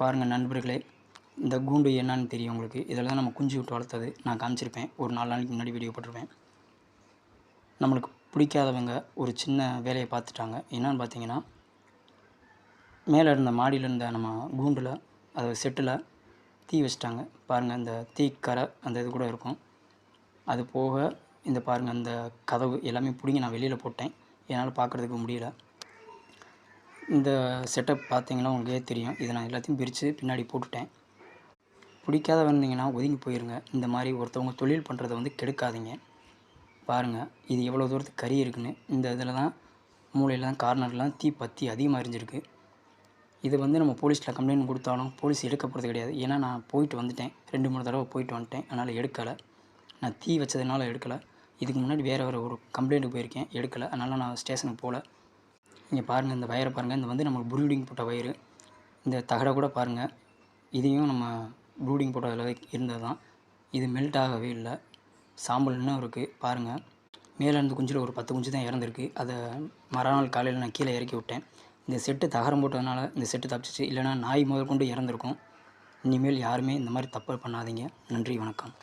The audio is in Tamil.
பாருங்கள் நண்பர்களே இந்த கூண்டு என்னன்னு தெரியும் உங்களுக்கு. இதில் தான் நம்ம குஞ்சு விட்டு வளர்த்தது நான் காமிச்சிருப்பேன். ஒரு நாலு நாளைக்கு முன்னாடி வீடியோ போட்டிருப்பேன். நம்மளுக்கு பிடிக்காதவங்க ஒரு சின்ன வேலையை பார்த்துட்டாங்க. என்னன்னு பார்த்தீங்கன்னா மேலே இருந்த மாடியில் இருந்த நம்ம கூண்டில் அது செட்டில் தீ வச்சிட்டாங்க. பாருங்கள் இந்த தீக்கரை அந்த இது கூட இருக்கும். அது போக இந்த பாருங்கள் அந்த கதவு எல்லாமே பிடுங்கி நான் வெளியில் போட்டேன். என்னால் பார்க்குறதுக்கு முடியல. இந்த செட்டப் பார்த்தீங்கன்னா உங்களுக்கே தெரியும். இதை நான் எல்லாத்தையும் பிரித்து பின்னாடி போட்டுட்டேன். பிடிக்காத வந்தீங்கன்னா ஒதுங்கி போயிருங்க. இந்த மாதிரி ஒருத்தவங்க தொழில் பண்ணுறதை வந்து கெடுக்காதீங்க. பாருங்கள் இது எவ்வளோ தூரத்துக்கு கறி இருக்குன்னு. இந்த இதில் தான் மூலையெல்லாம் கார்னர்லாம் தீ பற்றி அதிகமாக எரிஞ்சிருக்கு. இது வந்து நம்ம போலீஸில் கம்ப்ளைண்ட் கொடுத்தாலும் போலீஸ் எடுக்க போகிறது கிடையாது. ஏன்னா நான் போயிட்டு வந்துட்டேன். ரெண்டு மூணு தடவை போயிட்டு வந்துட்டேன். அதனால் எடுக்கலை. நான் தீ வச்சதுனால எடுக்கலை. இதுக்கு முன்னாடி வேறு வேறு ஒரு கம்ப்ளைண்ட்டுக்கு போயிருக்கேன். எடுக்கலை. அதனால் நான் ஸ்டேஷனுக்கு போகல. இங்கே பாருங்கள் இந்த வயரை பாருங்கள் இந்த வந்து நமக்கு ப்ரூடிங் போட்ட வயிறு. இந்த தகடை கூட பாருங்கள் இதையும் நம்ம ப்ரூடிங் போட்டதில் இருந்தது தான் இது மெல்ட் ஆகவே இல்லை. சாம்பல் இன்னும் இருக்குது பாருங்கள் மேலே இருந்து குஞ்சில் ஒரு பத்து குஞ்சு தான் இறந்துருக்கு. அதை மறுநாள் காலையில் நான் கீழே இறக்கி விட்டேன். இந்த செட்டு தகரம் போட்டதுனால இந்த செட்டு தப்பிச்சிச்சு. இல்லைனா நாய் முதல் கொண்டு இறந்துருக்கும். இனிமேல் யாருமே இந்த மாதிரி தப்பு பண்ணாதீங்க. நன்றி வணக்கம்.